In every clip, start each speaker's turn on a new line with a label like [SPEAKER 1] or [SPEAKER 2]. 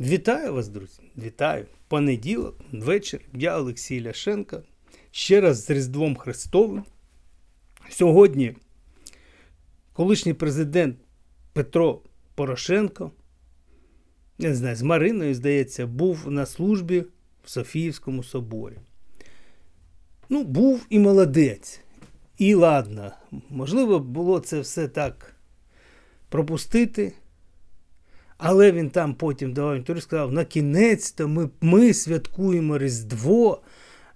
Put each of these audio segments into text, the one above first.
[SPEAKER 1] Вітаю вас, друзі! Вітаю! Понеділок, вечір. Я Олексій Ляшенко. Ще раз з Різдвом Христовим. Сьогодні колишній президент Петро Порошенко, я не знаю, з Мариною, здається, був на службі в Софіївському соборі. Ну, був і молодець. І ладно, можливо, було це все так пропустити. Але він там потім давав інтерв'ю, сказав: на кінець-то ми, ми святкуємо Різдво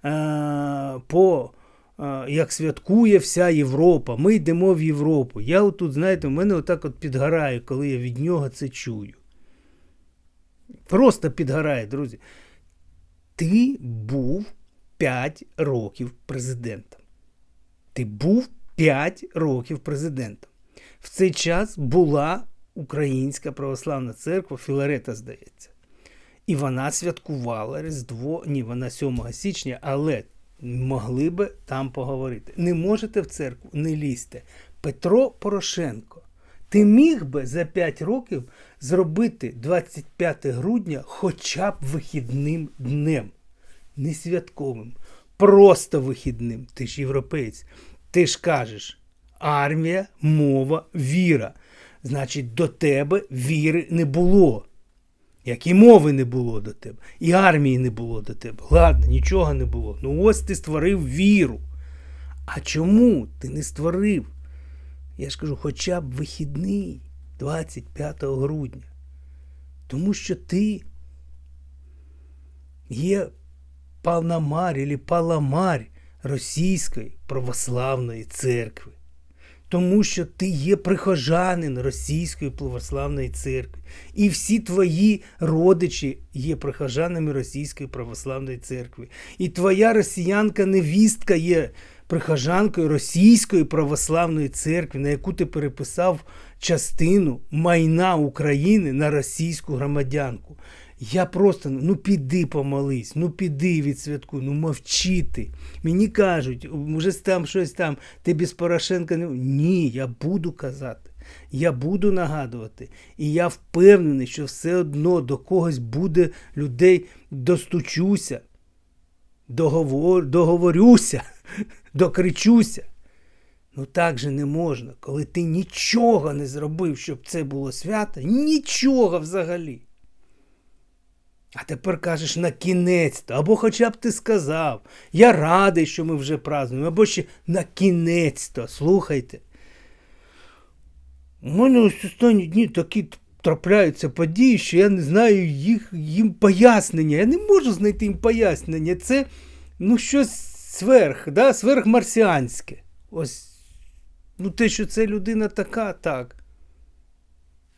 [SPEAKER 1] е, по, е, як святкує вся Європа. Ми йдемо в Європу. Я отут, знаєте, в мене отак от підгорає, коли я від нього це чую. Просто підгорає, друзі. Ти був 5 років президентом. Ти був 5 років президентом. В цей час була Українська православна церква Філарета, здається. І вона святкувала Різдво, ні, вона 7 січня, але могли би там поговорити. Не можете в церкву, не лізьте. Петро Порошенко, ти міг би за 5 років зробити 25 грудня хоча б вихідним днем, не святковим, просто вихідним. Ти ж європеєць. Ти ж кажеш армія, мова, віра. Значить, до тебе віри не було. Як і мови не було до тебе, і армії не було до тебе. Ладно, нічого не було. Ну ось ти створив віру. А чому ти не створив? Я ж кажу, хоча б вихідний 25 грудня. Тому що ти є палнамарь або паламарь Російської православної церкви тому що ти є прихожанин Російської православної церкви. І всі твої родичі є прихожанами Російської православної церкви. І твоя росіянка невістка є прихожанкою Російської православної церкви, на яку ти переписав частину майна України на російську громадянку. Я просто, ну піди помолись, ну піди відсвяткуй, ну мовчити. Мені кажуть, може там щось там, ти без Порошенка не. Ні, я буду казати, я буду нагадувати. І я впевнений, що все одно до когось буде людей достучуся, договор, договорюся, докричуся. Ну так же не можна, коли ти нічого не зробив, щоб це було свято, нічого взагалі. А тепер кажеш на кінець то або хоча б ти сказав. Я радий, що ми вже празднуємо, або ще на кінець то. Слухайте. У мене ось останні дні такі трапляються події, що я не знаю їх, їм пояснення. Я не можу знайти їм пояснення. Це ну, щось сверх, да? сверхмарсіанське. Ось, ну те, що це людина така, так.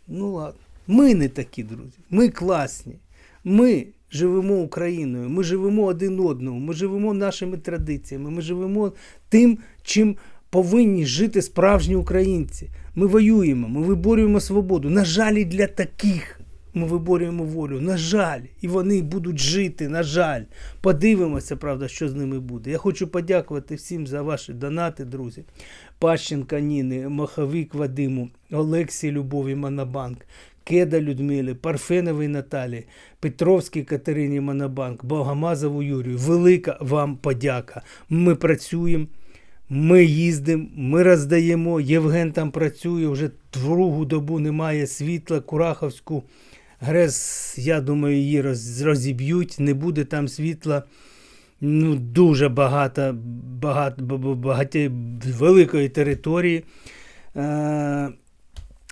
[SPEAKER 1] Ну ладно. Ми не такі, друзі. Ми класні. Ми живемо Україною, ми живемо один одному, ми живемо нашими традиціями, ми живемо тим, чим повинні жити справжні українці. Ми воюємо, ми виборюємо свободу. На жаль, і для таких ми виборюємо волю. На жаль, і вони будуть жити. На жаль, подивимося, правда, що з ними буде. Я хочу подякувати всім за ваші донати, друзі. Пащенка Ніни, Маховик Вадиму, Олексій Любові Монобанк. Кеда Людмилі, Парфеновій Наталі, Петровській Катерині Монобанк, Богомазову Юрію. Велика вам подяка. Ми працюємо, ми їздимо, ми роздаємо. Євген там працює, вже другу добу немає світла, Кураховську. Грес, я думаю, її розіб'ють, не буде там світла. Ну, Дуже багато, багато, багато великої території.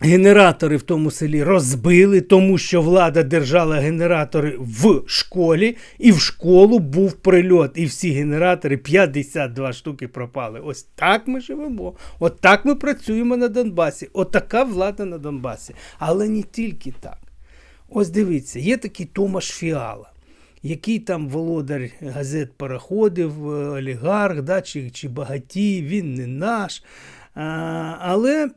[SPEAKER 1] Е, Генератори в тому селі розбили, тому що влада держала генератори в школі, і в школу був прильот. І всі генератори 52 штуки пропали. Ось так ми живемо. От так ми працюємо на Донбасі. Отака влада на Донбасі. Але не тільки так. Ось дивіться, є такий Томаш Фіала, який там володар газет пароходив, олігарх, да, чи, чи багатій, він не наш. А, Але.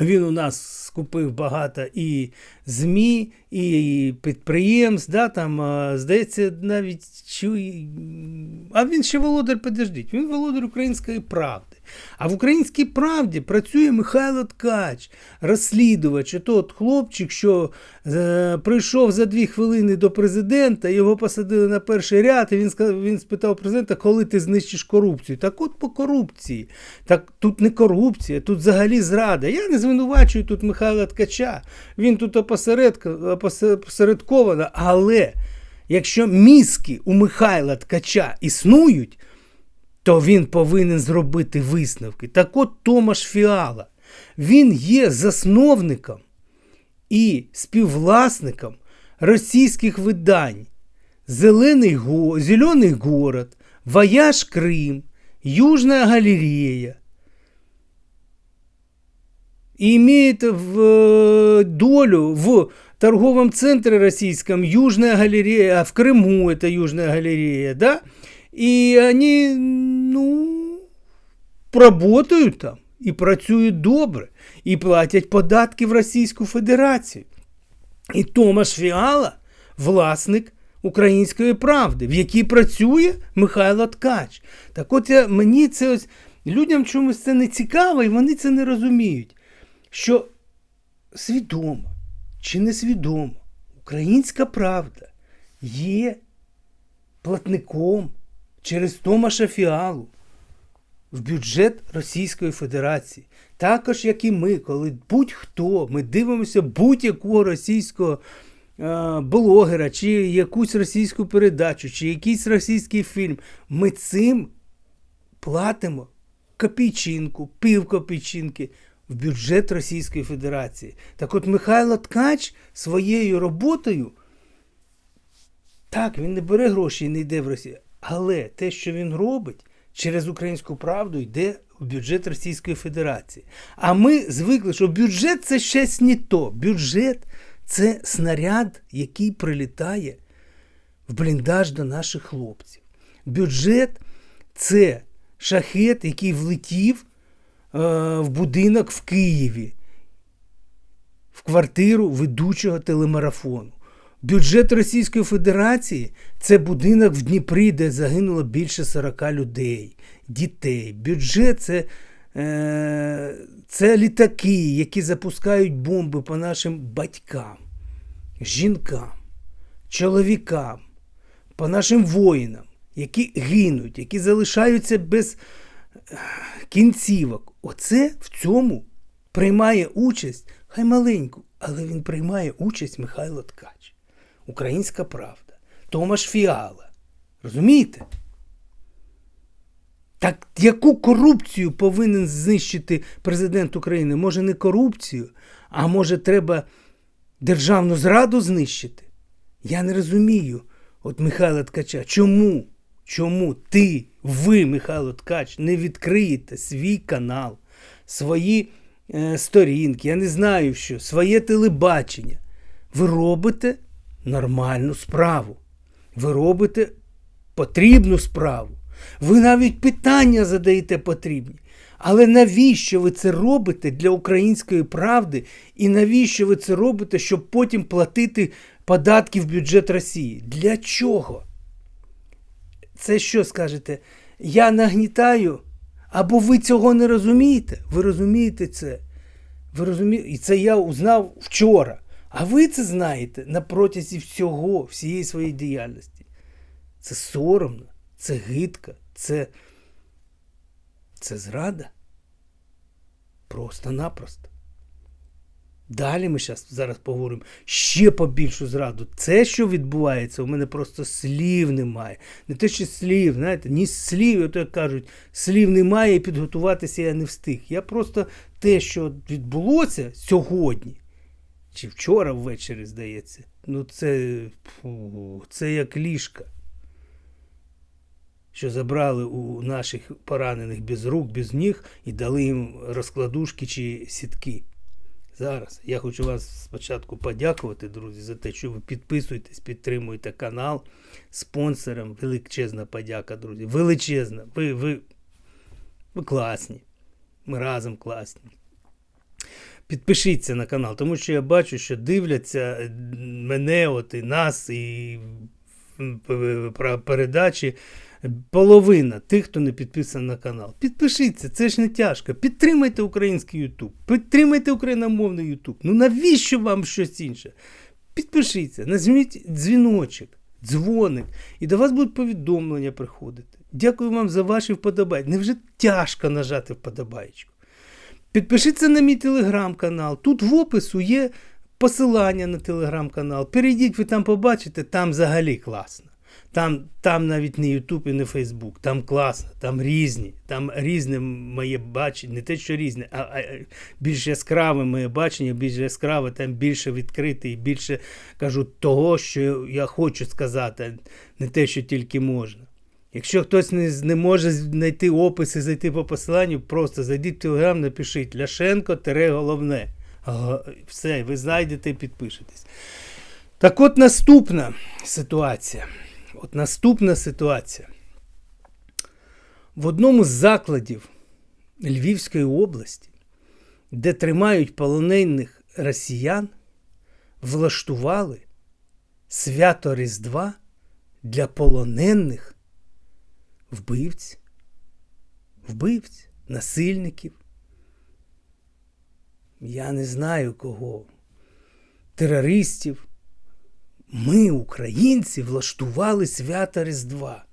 [SPEAKER 1] Він у нас скупив багато і ЗМІ, і підприємств. да, там, Здається, навіть чує. А він ще володар, подождіть, він володар української правди. А в українській правді працює Михайло Ткач, розслідувач. Ото от хлопчик, що е, прийшов за дві хвилини до президента, його посадили на перший ряд, і він сказав, він спитав президента, коли ти знищиш корупцію. Так от по корупції. Так тут не корупція, тут взагалі зрада. Я не звинувачую тут Михайла Ткача. Він тут опосередко- опосередковано, але якщо мізки у Михайла Ткача існують, то він повинен зробити висновки. Так от Томаш Фіала. Він є засновником і співвласником російських видань Зелений, го... Зелений город, Вояж Крим, Южная галерея. И имеет в э, долю в торговом центре российском Южная галерея, а в Крыму это Южная галерея, да? И они, ну, работають там і працюють добре, і платять податки в Російську Федерацію. І Томаш Фіала власник української правди, в якій працює Михайло Ткач. Так от я, мені це ось людям чомусь це не цікаво, і вони це не розуміють. Що свідомо чи несвідомо, українська правда є платником через Томаша Фіалу в бюджет Російської Федерації. Також, як і ми, коли будь-хто, ми дивимося будь-якого російського е, блогера, чи якусь російську передачу, чи якийсь російський фільм, ми цим платимо копійчинку, пів копійчинки в бюджет Російської Федерації. Так от Михайло Ткач своєю роботою, так, він не бере гроші і не йде в Росію. Але те, що він робить через українську правду, йде в бюджет Російської Федерації. А ми звикли, що бюджет це щось не то. Бюджет це снаряд, який прилітає в бліндаж до наших хлопців. Бюджет це шахет, який влетів е, в будинок в Києві, в квартиру ведучого телемарафону. Бюджет Російської Федерації це будинок в Дніпрі, де загинуло більше 40 людей, дітей. Бюджет це, е, це літаки, які запускають бомби по нашим батькам, жінкам, чоловікам, по нашим воїнам, які гинуть, які залишаються без е, кінцівок. Оце в цьому приймає участь, хай маленьку, але він приймає участь Михайло Ткач. Українська правда. Томаш Фіала. Розумієте? Так яку корупцію повинен знищити президент України? Може, не корупцію, а може, треба державну зраду знищити? Я не розумію, от Михайла Ткача, чому? Чому ти, ви, Михайло Ткач, не відкриєте свій канал, свої е, сторінки, я не знаю що, своє телебачення? Ви робите нормальну справу. Ви робите потрібну справу. Ви навіть питання задаєте потрібні. Але навіщо ви це робите для української правди? І навіщо ви це робите, щоб потім платити податки в бюджет Росії? Для чого? Це що скажете? Я нагнітаю? Або ви цього не розумієте? Ви розумієте це? Ви розумієте? І це я узнав вчора. А ви це знаєте на протязі всього, всієї своєї діяльності. Це соромно, це гидко, це, це зрада. Просто-напросто. Далі ми щас, зараз поговоримо ще по більшу зраду. Це, що відбувається, у мене просто слів немає. Не те, що слів, знаєте, ні слів, ото як кажуть, слів немає і підготуватися я не встиг. Я просто те, що відбулося сьогодні, чи вчора ввечері, здається, ну це, фу, це як ліжка. Що забрали у наших поранених без рук, без ніг і дали їм розкладушки чи сітки. Зараз я хочу вас спочатку подякувати, друзі, за те, що ви підписуєтесь, підтримуєте канал спонсорам. Величезна подяка, друзі. Величезна. Ви, ви, ви класні. Ми разом класні. Підпишіться на канал, тому що я бачу, що дивляться мене, от і нас, і про передачі половина тих, хто не підписаний на канал. Підпишіться, це ж не тяжко. Підтримайте український Ютуб, підтримайте україномовний Ютуб. Ну навіщо вам щось інше? Підпишіться, нажміть дзвіночок, дзвоник, і до вас будуть повідомлення приходити. Дякую вам за ваші вподобайки. Невже тяжко нажати вподобайку? Підпишіться на мій телеграм-канал. Тут в опису є посилання на телеграм-канал. Перейдіть, ви там побачите, там взагалі класно. Там там навіть не Ютуб і не Фейсбук, там класно, там різні, там різне моє бачення, не те, що різне, а, а більш яскраве моє бачення, більш яскраве, там більше відкрите і більше кажу того, що я хочу сказати, не те, що тільки можна. Якщо хтось не не може знайти опис і зайти по посиланню, просто зайдіть в телеграм, напишіть Ляшенко головне. Все, ви знайдете і підпишетесь. Так от наступна ситуація. От наступна ситуація. В одному з закладів Львівської області, де тримають полонених росіян, влаштували свято Різдва для полонених вбивць, вбивць, насильників. Я не знаю кого, терористів. Ми, українці, влаштували свята Різдва.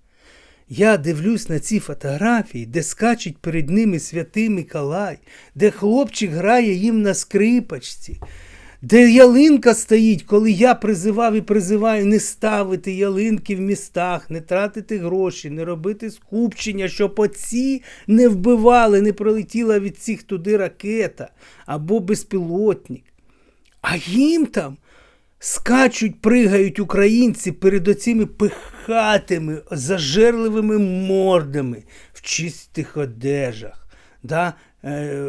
[SPEAKER 1] Я дивлюсь на ці фотографії, де скачуть перед ними святий Миколай, де хлопчик грає їм на скрипочці, де ялинка стоїть, коли я призивав і призиваю не ставити ялинки в містах, не тратити гроші, не робити скупчення, щоб оці не вбивали, не пролетіла від цих туди ракета або безпілотник. А їм там скачуть, пригають українці перед оціми пихатими, зажерливими мордами в чистих одежах. Да? Е,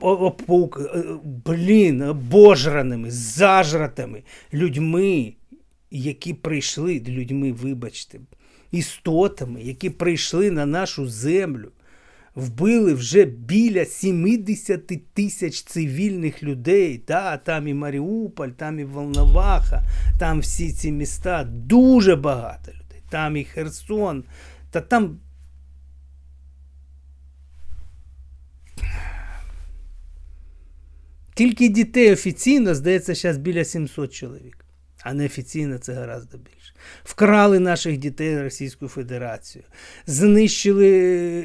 [SPEAKER 1] опук, е, блін, обожраними, зажратими людьми, які прийшли людьми, вибачте, істотами, які прийшли на нашу землю, вбили вже біля 70 тисяч цивільних людей. Да, Там і Маріуполь, там і Волноваха, там всі ці міста, дуже багато людей. Там і Херсон, та там. Тільки дітей офіційно, здається, зараз біля 700 чоловік, а неофіційно це гораздо більше. Вкрали наших дітей Російську Федерацію, знищили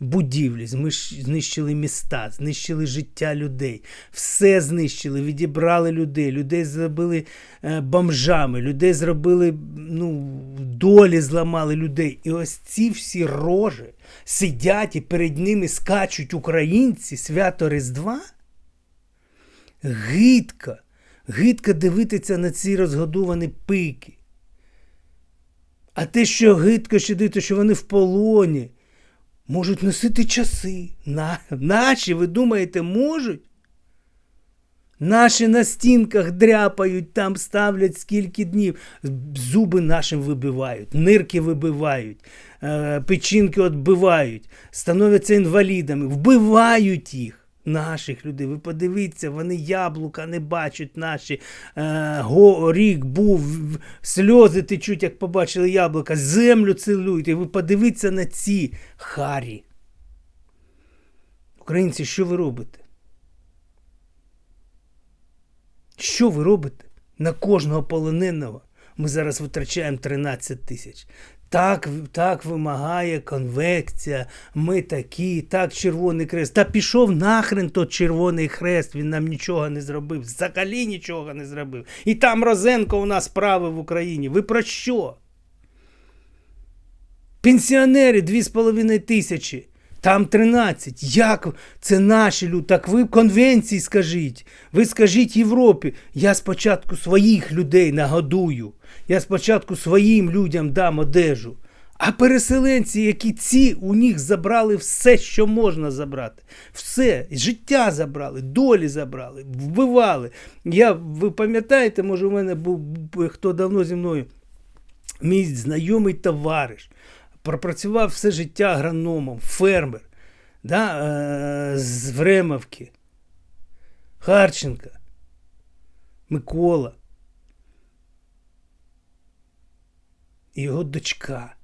[SPEAKER 1] будівлі, знищили міста, знищили життя людей, все знищили, відібрали людей, людей зробили е, бомжами, людей зробили, ну, долі зламали людей. І ось ці всі рожі сидять і перед ними скачуть українці свято Різдва. Гидко, гидко дивитися на ці розгодовані пики. А те, що гидко ще дивитися, що вони в полоні можуть носити часи. На, Наші, ви думаєте, можуть? Наші на стінках дряпають, там ставлять скільки днів. Зуби нашим вибивають, нирки вибивають, е, печінки відбивають, становляться інвалідами, вбивають їх наших людей. Ви подивіться, вони яблука не бачать наші. Е, Рік був, сльози течуть, як побачили яблука, землю цілують. І ви подивіться на ці харі. Українці, що ви робите? Що ви робите? На кожного полоненого ми зараз витрачаємо 13 тисяч. Так так вимагає конвекція, ми такі, так Червоний Хрест. Та пішов нахрен тот Червоний Хрест, він нам нічого не зробив, взагалі нічого не зробив. І там Розенко у нас справи в Україні. Ви про що? Пенсіонери 2,5 тисячі, там 13. Як це наші люди? Так ви конвенції скажіть. Ви скажіть Європі. Я спочатку своїх людей нагодую. Я спочатку своїм людям дам одежу. А переселенці, які ці у них забрали все, що можна забрати. Все, життя забрали, долі забрали, вбивали. Я, Ви пам'ятаєте, може, у мене був хто давно зі мною, мій знайомий товариш, пропрацював все життя агрономом, фермер да, е, з Времовки, Харченка, Микола. і його дочка,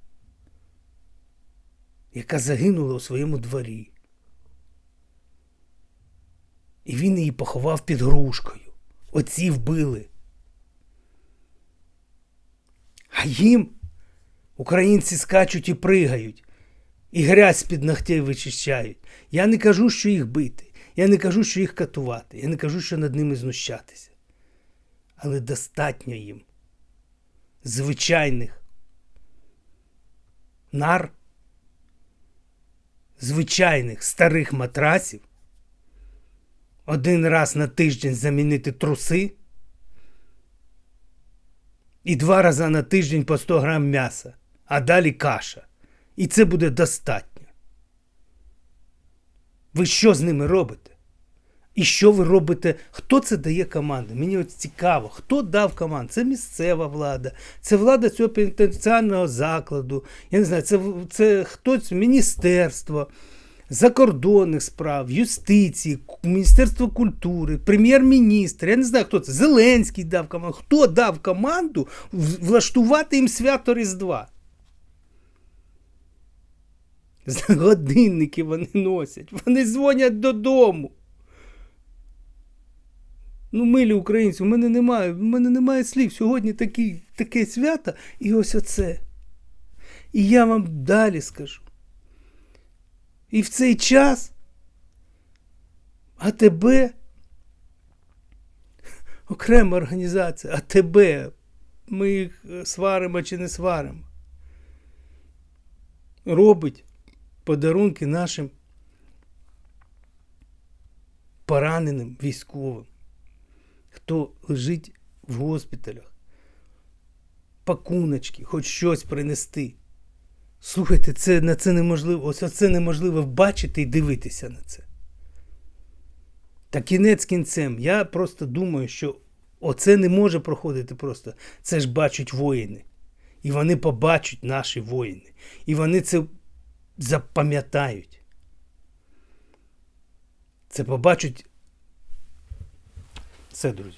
[SPEAKER 1] яка загинула у своєму дворі. І він її поховав під грушкою. Оці вбили. А їм українці скачуть і пригають, і грязь з-під ногтей вичищають. Я не кажу, що їх бити. Я не кажу, що їх катувати. Я не кажу, що над ними знущатися. Але достатньо їм звичайних нар, звичайних старих матрасів, один раз на тиждень замінити труси і два рази на тиждень по 100 грам м'яса, а далі каша. І це буде достатньо. Ви що з ними робите? І що ви робите? Хто це дає команди? Мені от цікаво, хто дав команду? Це місцева влада, це влада цього пенітенціарного закладу. Я не знаю, це, це хтось міністерство закордонних справ, юстиції, Міністерство культури, прем'єр-міністр. Я не знаю, хто це. Зеленський дав команду. Хто дав команду влаштувати їм свято Різдва? Годинники вони носять, вони дзвонять додому. Ну, милі українці, у мене немає, у мене немає слів. Сьогодні такі, таке свято, і ось оце. І я вам далі скажу. І в цей час АТБ, окрема організація, АТБ, ми їх сваримо чи не сваримо, робить подарунки нашим пораненим військовим, хто лежить в госпіталях, пакуночки, хоч щось принести. Слухайте, це, на це неможливо, ось це неможливо бачити і дивитися на це. Та кінець кінцем. Я просто думаю, що оце не може проходити просто. Це ж бачать воїни. І вони побачать наші воїни. І вони це запам'ятають. Це побачать. Все, друзі.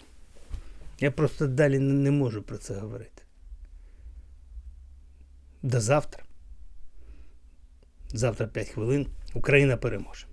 [SPEAKER 1] Я просто далі не можу про це говорити. До завтра. Завтра 5 хвилин. Україна переможе.